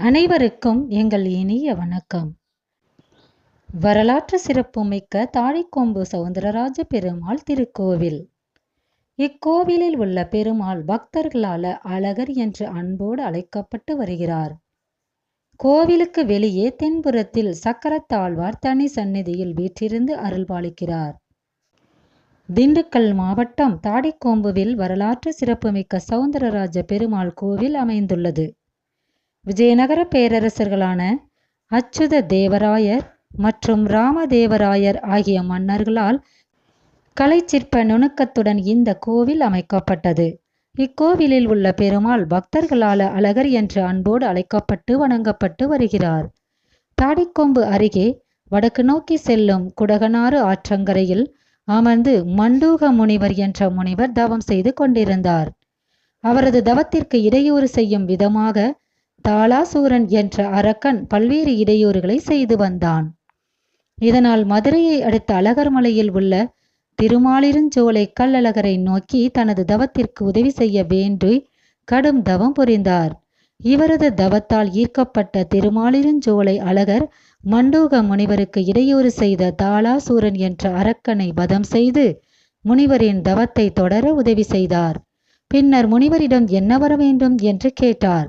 அனைவருக்கும் எங்கள் இனிய வணக்கம். வரலாற்று சிறப்புமிக்க தாழிக்கொம்பு சவுந்தரராஜ பெருமாள் திருக்கோவில். இக்கோவிலில் உள்ள பெருமாள் பக்தர்களால அழகர் என்று அன்போடு அழைக்கப்பட்டு வருகிறார். கோவிலுக்கு வெளியே தென்புறத்தில் சக்கரத்தாழ்வார் தனி சந்நிதியில் வீற்றிருந்து அருள்பாலிக்கிறார். திண்டுக்கல் மாவட்டம் தாடிக்கோம்புவில் வரலாற்று சிறப்புமிக்க சவுந்தரராஜ பெருமாள் கோவில் அமைந்துள்ளது. விஜயநகர பேரரசர்களான அச்சுத தேவராயர் மற்றும் ராமதேவராயர் ஆகிய மன்னர்களால் கலைச்சிற்ப நுணுக்கத்துடன் இந்த கோவில் அமைக்கப்பட்டது. இக்கோவிலில் உள்ள பெருமாள் பக்தர்களால் அழகர் என்று அன்போடு அழைக்கப்பட்டு வணங்கப்பட்டு வருகிறார். தாடிக்கொம்பு அருகே வடக்கு நோக்கி செல்லும் குடகனாறு ஆற்றங்கரையில் அமர்ந்து மண்டூக முனிவர் என்ற முனிவர் தவம் செய்து கொண்டிருந்தார். அவரது தவத்திற்கு இடையூறு செய்யும் விதமாக தாளாசூரன் என்ற அரக்கன் பல்வேறு இடையூறுகளை செய்து வந்தான். இதனால் மதுரையை அடுத்த அழகர்மலையில் உள்ள திருமாலிருஞ்சோலை கல்லழகரை நோக்கி தனது தவத்திற்கு உதவி செய்ய வேண்டி கடும் தவம் புரிந்தார். இவரது தவத்தால் ஈர்க்கப்பட்ட திருமாலிருஞ்சோலை அழகர் மண்டூக முனிவருக்கு இடையூறு செய்த தாளாசூரன் என்ற அரக்கனை வதம் செய்து முனிவரின் தவத்தை தொடர உதவி செய்தார். பின்னர் முனிவரிடம் என்ன வர வேண்டும் என்று கேட்டார்.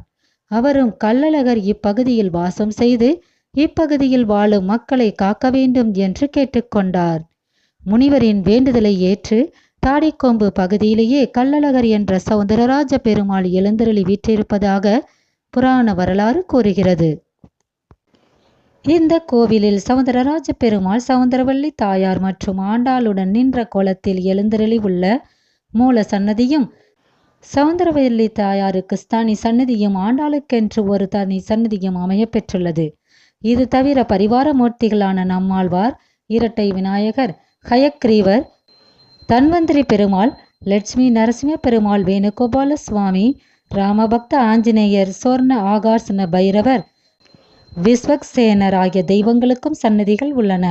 அவரும் கள்ளழகர் இப்பகுதியில் வாசம் செய்து இப்பகுதியில் வாழும் மக்களை காக்க வேண்டும் என்று கேட்டுக்கொண்டார். முனிவரின் வேண்டுதலை ஏற்று தாடிக்கொம்பு பகுதியிலேயே கள்ளழகர் என்ற சௌந்தரராஜ பெருமாள் எழுந்தருளி வீற்றிருப்பதாக புராண வரலாறு கூறுகிறது. இந்த கோவிலில் சவுந்தரராஜ பெருமாள் சவுந்தரவள்ளி தாயார் மற்றும் ஆண்டாளுடன் நின்ற கோலத்தில் எழுந்தருளி உள்ள மூல சன்னதியும் சவுந்தரவல்லி தாயாருக்கு தனி சன்னதியும் ஆண்டாளுக்கென்று ஒரு தனி சன்னதியும் அமைய பெற்றுள்ளது இது தவிர பரிவார மூர்த்திகளான நம்மாழ்வார் இரட்டை விநாயகர் ஹயக்ரீவர் தன்வந்திரி பெருமாள் லட்சுமி நரசிம்ம பெருமாள் வேணுகோபால சுவாமி ராமபக்த ஆஞ்சநேயர் சொர்ண ஆகாசன பைரவர் விஸ்வக்சேனர் ஆகிய தெய்வங்களுக்கும் சன்னதிகள் உள்ளன.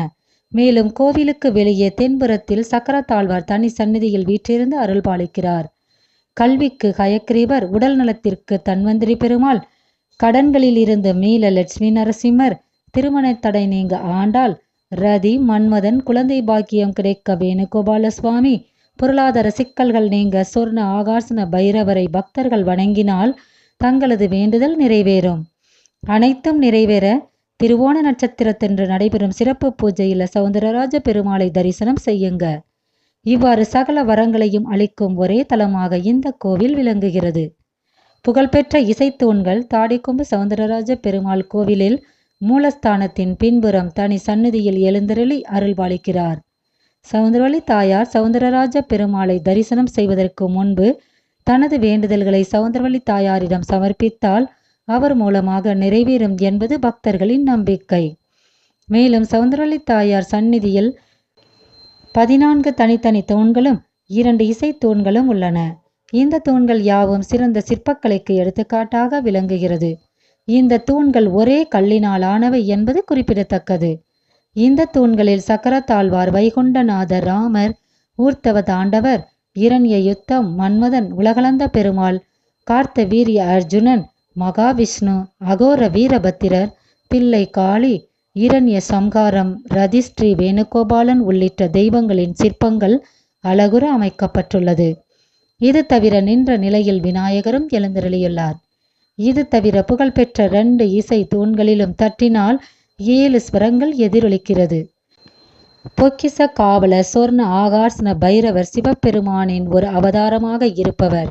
மேலும் கோவிலுக்கு வெளியே தென்புறத்தில் சக்கரத்தாழ்வார் தனி சன்னதியில் வீற்றிருந்து அருள்பாலிக்கிறார். கல்விக்கு ஹயக்ரீவர் உடல் நலத்திற்கு தன்வந்திரி பெருமாள். கடன்களில் இருந்து மீள லட்சுமி நரசிம்மர். திருமண தடை நீங்க ஆண்டாள். ரதி மன்மதன் குழந்தை பாக்கியம் கிடைக்க வேணுகோபால சுவாமி பொருளாதார சிக்கல்கள் நீங்க சொர்ண ஆகாசன பைரவரை பக்தர்கள் வணங்கினால் தங்களது வேண்டுதல் நிறைவேறும். அனைத்தும் நிறைவேற திருவோண நட்சத்திரத்தன்று நடைபெறும் சிறப்பு பூஜையில் சவுந்தரராஜ பெருமாளை தரிசனம் செய்யுங்க. இவ்வாறு சகல வரங்களையும் அளிக்கும் ஒரே தலமாக இந்த கோவில் விளங்குகிறது. புகழ்பெற்ற இசைத்தூண்கள் தாடிக்கொம்பு சவுந்தரராஜ பெருமாள் கோவிலில் மூலஸ்தானத்தின் பின்புறம் தனி சந்நிதியில் எழுந்தருளி அருள்பாலிக்கிறார். சவுந்தரவள்ளி தாயார் சவுந்தரராஜ பெருமாளை தரிசனம் செய்வதற்கு முன்பு தனது வேண்டுதல்களை சவுந்தரவள்ளி தாயாரிடம் சமர்ப்பித்தால் அவர் மூலமாக நிறைவேறும் என்பது பக்தர்களின் நம்பிக்கை. மேலும் சவுந்தரவள்ளி தாயார் சந்நிதியில் பதினான்கு தனித்தனி தூண்களும் இரண்டு இசை தூண்களும் உள்ளன. இந்த தூண்கள் யாவும் சிறந்த சிற்பக்கலைக்கு எடுத்துக்காட்டாக விளங்குகிறது. இந்த தூண்கள் ஒரே கல்லினால் ஆனவை என்பது குறிப்பிடத்தக்கது. இந்த தூண்களில் சக்கரத்தாழ்வார் வைகுண்டநாதர் ராமர் ஊர்த்தவ தாண்டவர் இரண்ய யுத்தம் மன்மதன் உலகளந்த பெருமாள் கார்த்த வீரிய அர்ஜுனன் மகாவிஷ்ணு அகோர வீரபத்திரர் பிள்ளை காளி இரண்ய சம்ஹாரம் ரதிஸ்ரீ வேணுகோபாலன் உள்ளிட்ட தெய்வங்களின் சிற்பங்கள் அழகுற அமைக்கப்பட்டுள்ளது. இது தவிர நின்ற நிலையில் விநாயகரும் எழுந்தருளியுள்ளார். இது தவிர புகழ்பெற்ற ரெண்டு இசை தூண்களிலும் தட்டினால் ஏழு ஸ்வரங்கள் எதிரொலிக்கிறது. பொக்கிச காவல சொர்ண ஆகார்ஸ்ன பைரவர் சிவபெருமானின் ஒரு அவதாரமாக இருப்பவர்.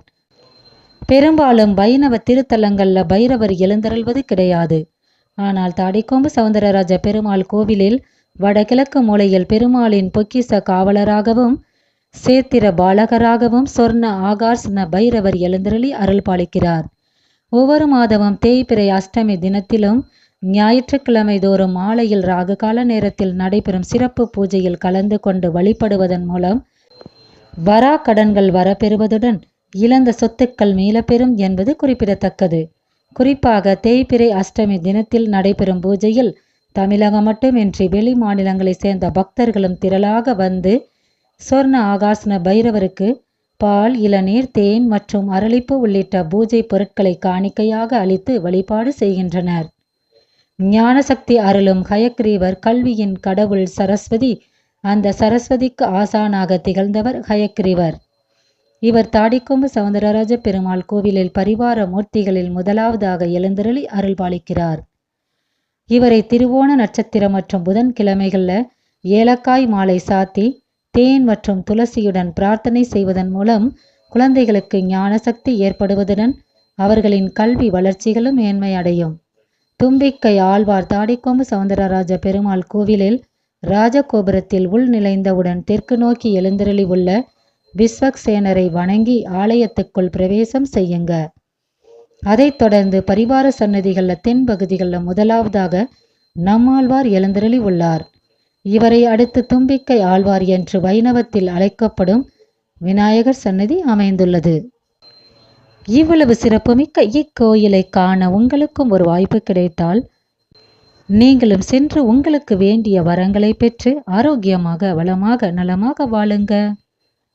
பெரும்பாலும் வைணவ திருத்தலங்கள்ல பைரவர் எழுந்தருள்வது கிடையாது. ஆனால் தாடிக்கொம்பு சவுந்தரராஜ பெருமாள் கோவிலில் வடகிழக்கு மூலையில் பெருமாளின் பொக்கிச காவலராகவும் சேத்திர பாலகராகவும் சொர்ண ஆகார்ஸ்ன பைரவர் எழுந்தருளி அருள் பாலிக்கிறார். ஒவ்வொரு மாதமும் தேய்பிறை அஷ்டமி தினத்திலும் ஞாயிற்றுக்கிழமை தோறும் மாலையில் ராகுகால நேரத்தில் நடைபெறும் சிறப்பு பூஜையில் கலந்து கொண்டு வழிபடுவதன் மூலம் வரா கடன்கள் வரப்பெறுவதுடன் இழந்த சொத்துக்கள் மீளப்பெறும் என்பது குறிப்பிடத்தக்கது. குறிப்பாக தேய்பிறை அஷ்டமி தினத்தில் நடைபெறும் பூஜையில் தமிழகம் மட்டுமின்றி வெளி மாநிலங்களைச் சேர்ந்த பக்தர்களும் திரளாக வந்து சொர்ண ஆகாசன பைரவருக்கு பால் இளநீர் தேன் மற்றும் அரளிப்பு உள்ளிட்ட பூஜை பொருட்களை காணிக்கையாக அளித்து வழிபாடு செய்கின்றனர். ஞானசக்தி அருளும் ஹயக்ரீவர் கல்வியின் கடவுள் சரஸ்வதி அந்த சரஸ்வதிக்கு ஆசானாக திகழ்ந்தவர் ஹயக்ரீவர். இவர் தாடிக்கொம்பு சவுந்தரராஜ பெருமாள் கோவிலில் பரிவார மூர்த்திகளில் முதலாவதாக எழுந்தருளி அருள்பாலிக்கிறார். இவரை திருவோண நட்சத்திரம் மற்றும் புதன் கிழமைகளில் ஏலக்காய் மாலை சாத்தி தேன் மற்றும் துளசியுடன் பிரார்த்தனை செய்வதன் மூலம் குழந்தைகளுக்கு ஞானசக்தி ஏற்படுவதுடன் அவர்களின் கல்வி வளர்ச்சிகளும் மேன்மையடையும். தும்பிக்கை ஆழ்வார் தாடிக்கொம்பு சவுந்தரராஜ பெருமாள் கோவிலில் ராஜகோபுரத்தில் உள் நிலைந்தவுடன் தெற்கு நோக்கி எழுந்தருளி உள்ள விஸ்வக்சேனரை வணங்கி ஆலயத்துக்குள் பிரவேசம் செய்யுங்க. அதைத் தொடர்ந்து பரிவார சன்னதிகளில் தென்பகுதிகளில் முதலாவதாக நம்மாழ்வார் எழுந்தருளி உள்ளார். இவரை அடுத்து தும்பிக்கை ஆழ்வார் என்று வைணவத்தில் அழைக்கப்படும் விநாயகர் சன்னதி அமைந்துள்ளது. இவ்வளவு சிறப்புமிக்க இக்கோயிலை காண உங்களுக்கும் ஒரு வாய்ப்பு கிடைத்தால் நீங்களும் சென்று உங்களுக்கு வேண்டிய வரங்களை பெற்று ஆரோக்கியமாக வளமாக நலமாக வாழுங்க.